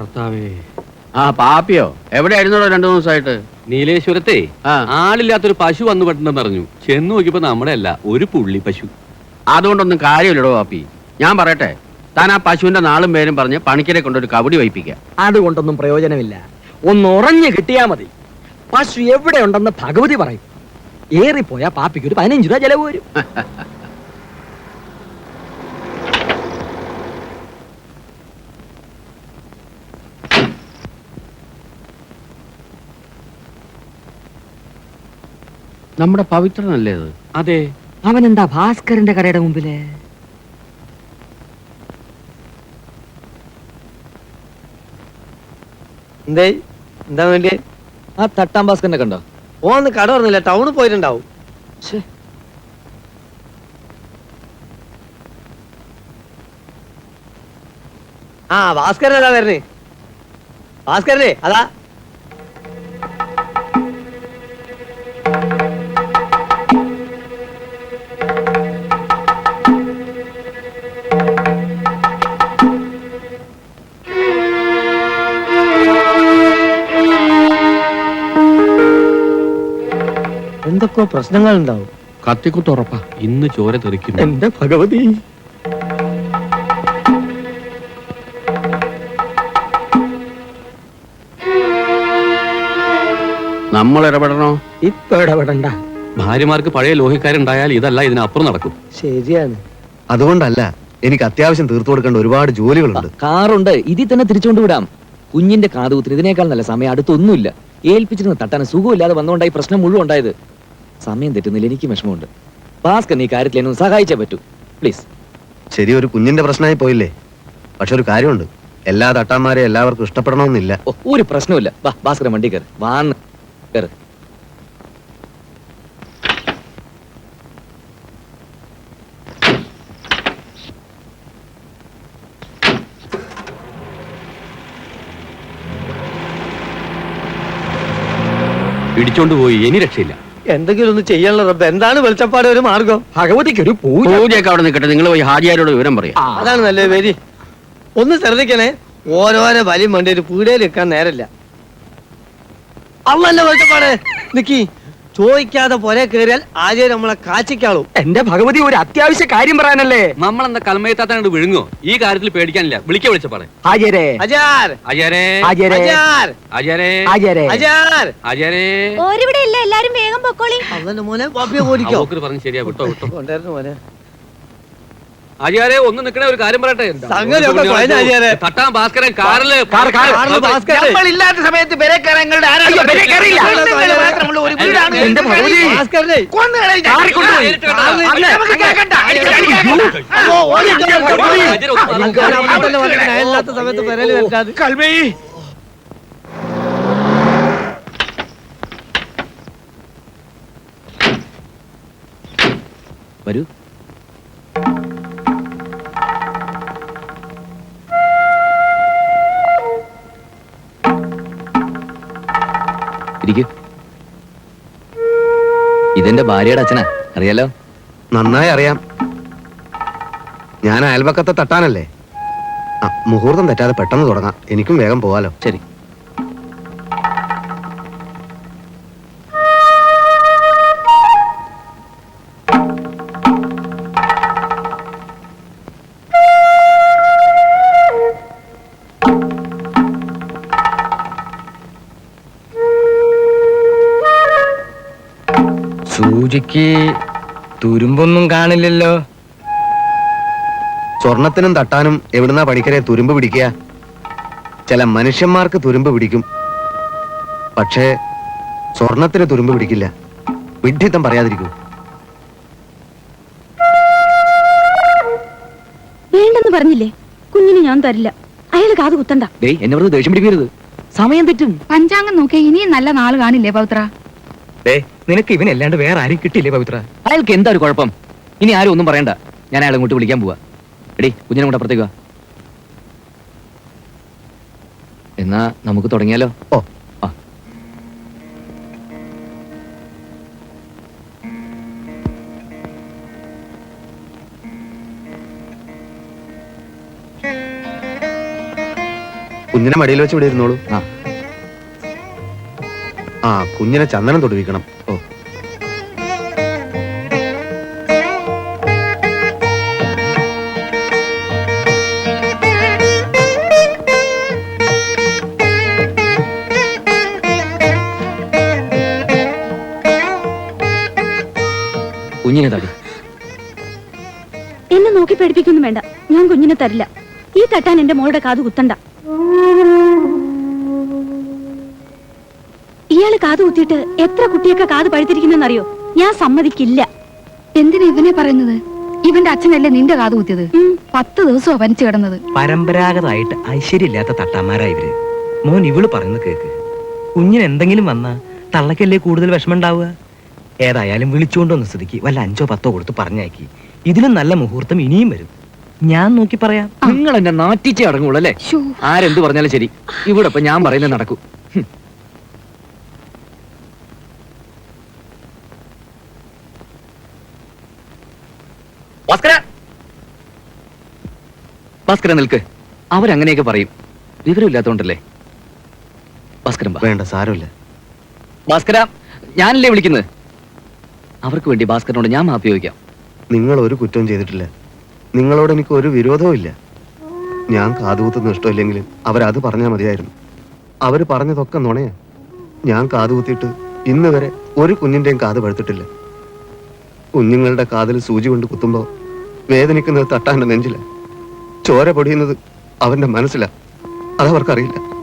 കർത്താവേ. ആ പാപ്പിയോ? എവിടെയായിരുന്നോ രണ്ടു ദിവസമായിട്ട്? നീലേശ്വരത്തെ ആ. ആളില്ലാത്തൊരു പശു വന്നു പെട്ടെന്ന് പറഞ്ഞു. ചെന്ന് നോക്കിയപ്പോ നമ്മുടെ അല്ല ഒരു പുള്ളി പശു. അതുകൊണ്ടൊന്നും കാര്യമില്ലടോ പാപ്പി. ഞാൻ പറയട്ടെ താൻ ആ പശുവിന്റെ നാളും പേരും പറഞ്ഞ് പണിക്കരെ കൊണ്ടൊരു കബഡി വഹിപ്പിക്കാം. അതുകൊണ്ടൊന്നും പ്രയോജനമില്ല. ഒന്ന് ഉറഞ്ഞു കിട്ടിയാ മതി. പശു എവിടെയുണ്ടെന്ന് ഭഗവതി പറയും. ഏറിപ്പോയാ പാപ്പിക്ക് ഒരു പതിനഞ്ച് രൂപ ചെലവ് വരും. നമ്മുടെ പവിത്രനല്ലേ അത്? അതെ. എന്താ ഭാസ്കരന്റെ കടയുടെ മുമ്പിൽ? എന്തേ? എന്താ വേണ്ടി ആ തട്ടാം ഭാസ്കരനെ കണ്ടോ? ഓ അന്ന് കട പറഞ്ഞില്ല ടൗണിൽ പോയിട്ടുണ്ടാവും. ആ ഭാസ്കരൻ അതാ വരണേ. ഭാസ്കരനെ അതാ. എന്തൊക്കെയോ പ്രശ്നങ്ങൾ ഉണ്ടാവും കത്തിക്കുത്ത് ഉറപ്പാ. ഇന്ന് ചോര തെറിക്കുന്നു. എന്റെ ഭഗവതി. നമ്മൾ ഇടപെടണോ ഇപ്പൊ ഇടപെടണ്ട ഭാര്യമാർക്ക് പഴയ ലോഹിക്കാരുണ്ടായാൽ ഇതല്ല ഇതിനപ്പുറം നടക്കും. ശരിയാണ്. അതുകൊണ്ടല്ല എനിക്ക് അത്യാവശ്യം തീർത്തു കൊടുക്കേണ്ട ഒരുപാട് ജോലികളുണ്ട്. കാറുണ്ട്. ഇതിൽ തന്നെ തിരിച്ചുകൊണ്ട് വിടാം. കുഞ്ഞിന്റെ കാതുകുത്തിന് ഇതിനേക്കാൾ നല്ല സമയം അടുത്തൊന്നുമില്ല. ഏൽപ്പിച്ചിരുന്ന തട്ടാൻ സുഖമില്ലാതെ വന്നുകൊണ്ടായി പ്രശ്നം മുഴുവൻ ഉണ്ടായത്. സമയം തെറ്റുന്നില്ല എനിക്ക് വിഷമമുണ്ട്. ഭാസ്കർ നീ കാര്യത്തിൽ എന്നെ ഒന്ന് സഹായിച്ചേ പറ്റൂ. പ്ലീസ് ശരി ഒരു കുഞ്ഞിന്റെ പ്രശ്നമായി പോയില്ലേ? പക്ഷെ ഒരു കാര്യമുണ്ട്. എല്ലാ തട്ടാന്മാരെ എല്ലാവർക്കും ഇഷ്ടപ്പെടണമെന്നില്ല. ഓ ഒരു പ്രശ്നമില്ല വാ ഭാസ്കരൻ വണ്ടി കയറി. വാന്ന് കയറി. പിടിച്ചോണ്ട് പോയി. ഇനി രക്ഷയില്ല. എന്തെങ്കിലും ഒന്ന് ചെയ്യാനുള്ള റബ്ബ് എന്താണ് വെളിച്ചപ്പാട് ഒരു മാർഗം? ഭഗവതിക്ക് ഒരു പൂജ. പൂജയൊക്കെ അവിടെ നിൽക്കട്ടെ. നിങ്ങൾ പോയി ഹാജിയാരോട് വിവരം പറയാം. അതാണ് നല്ലത് വരി. ഒന്ന് ശ്രദ്ധിക്കണേ. ഓരോരോ വലിയ വേണ്ടി ഒരു പീടികയിൽ നിൽക്കാൻ നേരല്ല അള്ളന്റെ വെളിച്ചപ്പാട്? നിക്കി. ചോദിക്കാതെ പോലെ കയറിയാൽ ആദ്യം നമ്മളെ കാച്ചിക്കാളു. എന്റെ ഭഗവതി ഒരു അത്യാവശ്യ കാര്യം പറയാനല്ലേ? നമ്മളെന്താ കൽമയത്താത്തനോട് വിഴുങ്ങോ? ഈ കാര്യത്തിൽ പേടിക്കാനില്ല. വിളിക്ക വിളിച്ച പറ. ഹാജരെ അജാർ. അജയരേ അജാർ. അജയരേ അജാർ. അജയരേ ഓരിവിടെ ഇല്ല എല്ലാരും വേഗം പൊക്കോളി. അള്ളന്റെ മോനെ പാപ്പിയെ ഓടിക്കോ. പറഞ്ഞ് ശരിയാ. വിട്ടോ വിട്ടോ. കൊണ്ടായിരുന്നു മോനെ. അജയാരെ ഒന്ന് നിക്കണേ ഒരു കാര്യം പറയട്ടെ? സംഗതിയൊക്കെ കുഴഞ്ഞ അജയാരെ. തട്ടാൻ ഭാസ്കരൻ കാറിൽ കാറ്, കാറ്. കാറിൽ ഭാസ്കരൻ. ഇല്ലാത്ത സമയത്ത് അയ്യോ, പെരേ കയറിയില്ല. എന്റെ ഭഗവതി. ഭാസ്കരനെ. കാറിൽ കൊണ്ടുപോയി. കാറിൽ അയ്യോ, ഓടിക്കോ, കൊണ്ടുപോയി. അയ്യോ, അമ്മത്തന്റെ മകൻ അയലില്ലാത്ത സമയത്ത് പെരേൽ വരണ്ടാത്. വരൂ. ഇരിക്കൂ ഇതെന്റെ ഭാര്യയുടെ അച്ഛനാ. അറിയാലോ? നന്നായി അറിയാം. ഞാൻ അയൽവക്കത്തെ തട്ടാനല്ലേ? ആ, മുഹൂർത്തം തെറ്റാതെ പെട്ടെന്ന് തുടങ്ങാം. എനിക്കും വേഗം പോവാലോ. ശരി. സൂചിക്ക് തുരുമ്പൊന്നും കാണില്ലല്ലോ. സ്വർണത്തിനും തട്ടാനും എവിടുന്നാ പണിക്കരെ തുരുമ്പ് പിടിക്കുക? ചില മനുഷ്യന്മാർക്ക് തുരുമ്പ് പിടിക്കും. പക്ഷേ സ്വർണത്തിന് തുരുമ്പ് പിടിക്കില്ല. വിഡ്ഢിത്തം പറയാതിരിക്കൂ. വേണ്ടെന്ന് പറഞ്ഞില്ലേ? കുഞ്ഞിന് ഞാൻ തരില്ല. അയാൾ കാത് കുത്തണ്ട. ഡേയ് എന്നെ വെറുതെ ദേഷ്യം പിടിക്കരുത് സമയം തെറ്റും. പഞ്ചാംഗം നോക്കിയാൽ ഇനിയും നല്ല നാൾ കാണില്ലേ പൗത്ര? നിനക്ക് ഇവനല്ലാണ്ട് വേറെ ആരും കിട്ടിയില്ലേ പവിത്ര? അയാൾക്ക് എന്താ ഒരു കുഴപ്പം? ഇനി ആരും ഒന്നും പറയണ്ട. ഞാൻ അയാളെ ഇങ്ങോട്ട് വിളിക്കാൻ പോവാ. എടി കുഞ്ഞിനെ കൂടെ അപ്പുറത്തേക്ക് വാ. എന്നാ നമുക്ക് തുടങ്ങിയാലോ? ഓ. ആ. കുഞ്ഞിനെ മടിയിൽ വെച്ച് ഇവിടെ ഇരുന്നോളൂ. ആ. ആ കുഞ്ഞിനെ ചന്ദനം തൊടുവിക്കണം. കുഞ്ഞിനെ തടി. എന്നെ നോക്കി പേടിപ്പിക്കൊന്നും വേണ്ട. ഞാൻ കുഞ്ഞിനെ തരില്ല. ഈ തട്ടാൻ എന്റെ മോളുടെ കാത് കുത്തണ്ട. ഇയാൾ കാത് കുത്തിയിട്ട് എത്ര കുട്ടിയൊക്കെ കാത് പഴുത്തിരിക്കുന്നെന്നറിയോ? ഞാൻ സമ്മതിക്കില്ല. എന്തിനാ ഇവനെ പറയുന്നത്? ഇവന്റെ അച്ഛനല്ലേ നിന്റെ കാത് കുത്തിയത്. പത്ത് ദിവസമാ പനിച്ചു കിടന്നത്. പരമ്പരാഗതമായിട്ട് ഐശ്വര്യമില്ലാത്ത തട്ടാമാരാ ഇവർ. മോൻ ഇവൾ പറയുന്നത് കേക്ക്. കുഞ്ഞിന് എന്തെങ്കിലും വന്നാ തള്ളക്കല്ലേ കൂടുതൽ വിഷമം ഉണ്ടാവുക? ഏതായാലും വിളിച്ചുകൊണ്ടൊന്ന് സ്ഥിതിക്ക് വല്ല അഞ്ചോ പത്തോ കൊടുത്ത് പറഞ്ഞയക്കി. ഇതിലും നല്ല മുഹൂർത്തം ഇനിയും വരും. ഞാൻ നോക്കി പറയാം. നിങ്ങൾ എന്നെ നാറ്റിച്ചേ അടങ്ങുള്ളൂ അല്ലേ? ആരെന്ത് പറഞ്ഞാലും ശരി. ഇവിടെ ഇപ്പൊ ഞാൻ പറയുന്നത് നടക്കൂ. ഭാസ്കര! ഭാസ്കര നിൽക്ക്. അവരങ്ങനെയൊക്കെ പറയും. വിവരമില്ലാത്തോണ്ടല്ലേ? ഭാസ്കരൻ വാ. വേണ്ട സാരമില്ല. ഭാസ്കര ഞാനല്ലേ വിളിക്കുന്നത്? അവർക്ക് വേണ്ടി ഭാസ്കരനോട് ഞാൻ മാപ്പി ചോദിക്കാം. നിങ്ങൾ ഒരു കുറ്റവും ചെയ്തിട്ടില്ല. നിങ്ങളോട് എനിക്ക് ഒരു വിരോധവും ഇല്ല. ഞാൻ കാതുകുത്തുന്ന ഇഷ്ടമില്ലെങ്കിലും അവരത് പറഞ്ഞാൽ മതിയായിരുന്നു. അവർ പറഞ്ഞതൊക്കെ നുണയാ. ഞാൻ കാതുകുത്തിയിട്ട് ഇന്ന് വരെ ഒരു കുഞ്ഞിന്റെയും കാത് പഴുത്തിട്ടില്ല. കുഞ്ഞുങ്ങളുടെ കാതിൽ സൂചി കൊണ്ട് കുത്തുമ്പോൾ വേദനിക്കുന്നത് തട്ടാന്റെ നെഞ്ചില. ചോര പൊടിയുന്നത് അവന്റെ മനസ്സിലാണ് അതവർക്കറിയില്ല.